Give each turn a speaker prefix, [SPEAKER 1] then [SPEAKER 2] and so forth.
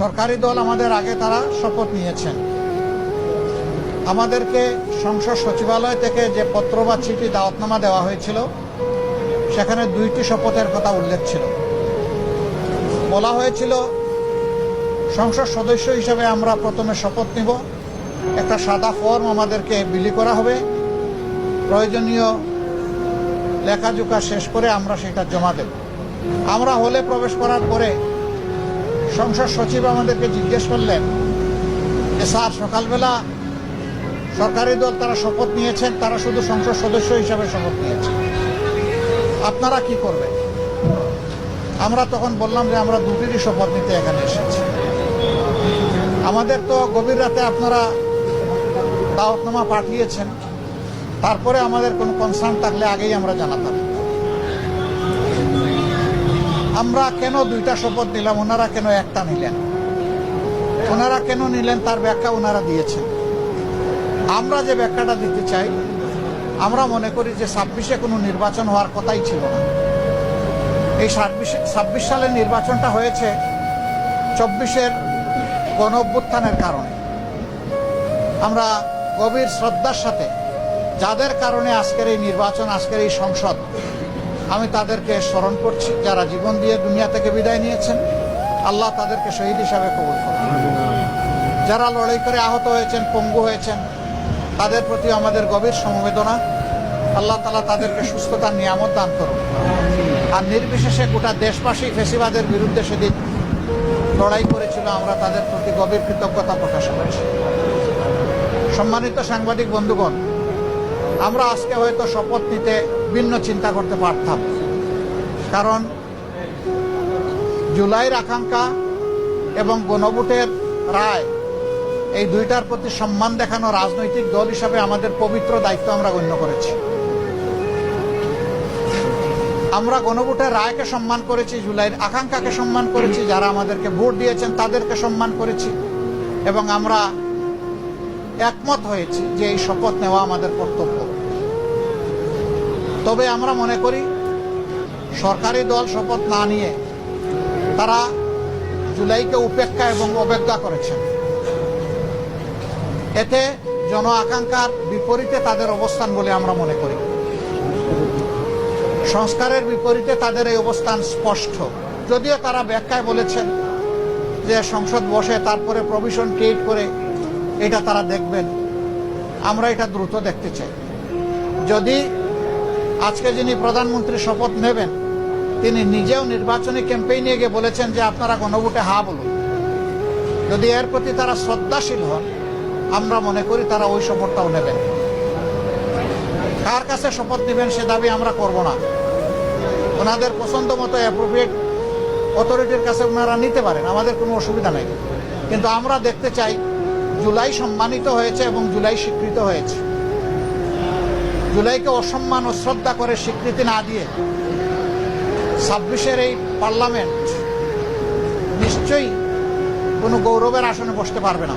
[SPEAKER 1] সরকারি দল আমাদের আগে তারা শপথ নিয়েছেন। আমাদেরকে সংসদ সচিবালয় থেকে যে পত্র বা চিঠি, দাওয়াতনামা দেওয়া হয়েছিল, সেখানে দুইটি শপথের কথা উল্লেখ ছিল। বলা হয়েছিল, সংসদ সদস্য হিসেবে আমরা প্রথমে শপথ নিব। একটা সাদা ফর্ম আমাদেরকে বিলি করা হবে। প্রয়োজনীয় লেখাজোখা শেষ করে আমরা সেটা জমা দেব। আমরা হলে প্রবেশ করার পরে সংসদ সচিব আমাদেরকে জিজ্ঞেস করলেন, যে স্যার, সকালবেলা সরকারি দল তারা শপথ নিয়েছেন, তারা শুধু সংসদ সদস্য হিসাবে শপথ নিয়েছেন আপনারা কি করবেন? আমরা তখন বললাম যে আমরা দুটিরই শপথ নিতে এখানে এসেছি। আমাদের তো গভীর রাতে আপনারা দাওয়াতনামা পাঠিয়েছেন। তারপরে আমাদের কোনো কনসার্ন থাকলে আগেই আমরা জানাতাম। আমরা কেন দুইটা শপথ নিলাম? ওনারা কেন একটা নিলেন? ওনারা কেন নিলেন? তার ব্যাখ্যা ওনারা দিয়েছেন। আমরা যে ব্যাখ্যাটা দিতে চাই, আমরা মনে করি যে ছাব্বিশে কোনো নির্বাচন হওয়ার কথাই ছিল না। এই ছাব্বিশে সালের নির্বাচনটা হয়েছে চব্বিশের গণ অভ্যুত্থানের কারণে। আমরা গভীর শ্রদ্ধার সাথে, যাদের কারণে আজকের এই নির্বাচন, আজকের এই সংসদ আমি তাদেরকে স্মরণ করছি, যারা জীবন দিয়ে দুনিয়া থেকে বিদায় নিয়েছেন, আল্লাহ তাদেরকে শহীদ হিসাবে কবুল করুন। যারা লড়াই করে আহত হয়েছেন, পঙ্গু হয়েছেন, তাদের প্রতি আমাদের গভীর সমবেদনা। আল্লাহ তালা তাদেরকে সুস্থতার নিয়ামত দান করুন। আর নির্বিশেষে গোটা দেশবাসী ফেসিবাদের বিরুদ্ধে সেদিন লড়াই করেছিল, আমরা তাদের প্রতি গভীর কৃতজ্ঞতা প্রকাশ করছি। সম্মানিত সাংবাদিক বন্ধুগণ আমরা আজকে হয়তো শপথ নিতে ভিন্ন চিন্তা করতে পারতাম। কারণ জুলাইয়ের আকাঙ্ক্ষা এবং গণভোটের রায়, এই দুইটার প্রতি সম্মান দেখানো রাজনৈতিক দল হিসাবে আমাদের পবিত্র দায়িত্ব আমরা গণ্য করেছি। আমরা গণভোটের রায়কে সম্মান করেছি, জুলাইয়ের আকাঙ্ক্ষাকে সম্মান করেছি, যারা আমাদেরকে ভোট দিয়েছেন তাদেরকে সম্মান করেছি এবং আমরা একমত হয়েছি যে এই শপথ নেওয়া আমাদের কর্তব্য। তবে আমরা মনে করি সরকারি দল শপথ না নিয়ে তারা জুলাইকে উপেক্ষা এবং অবজ্ঞা করেছেন। এতে জন আকাঙ্ক্ষার বিপরীতে তাদের অবস্থান বলে আমরা মনে করি। সংস্কারের বিপরীতে তাদের এই অবস্থান স্পষ্ট। যদিও তারা ব্যাখ্যায় বলেছেন যে সংসদ বসে তারপরে প্রভিশন ক্রিয়েট করে এটা তারা দেখবেন। আমরা এটা দ্রুত দেখতে চাই। যদি আজকে যিনি প্রধানমন্ত্রী শপথ নেবেন, তিনি নিজেও নির্বাচনী ক্যাম্পেইনে গিয়ে বলেছেন যে আপনারা গণভোটে হা বলুন। যদি এর প্রতি তারা শ্রদ্ধাশীল হন, আমরা মনে করি তারা ওই শপথটাও নেবেন। কার কাছে শপথ নেবেন সে দাবি আমরা করব না। ওনাদের পছন্দ মতো অ্যাপ্রোপ্রিয়েট অথরিটির কাছে ওনারা নিতে পারেন, আমাদের কোনো অসুবিধা নেই। কিন্তু আমরা দেখতে চাই, জুলাই সম্মানিত হয়েছে এবং জুলাই স্বীকৃত হয়েছে। জুলাইকে অসম্মান ও শ্রদ্ধা করে স্বীকৃতি না দিয়ে ছাব্বিশের এই পার্লামেন্ট নিশ্চয়ই কোনো গৌরবের আসনে বসতে পারবে না।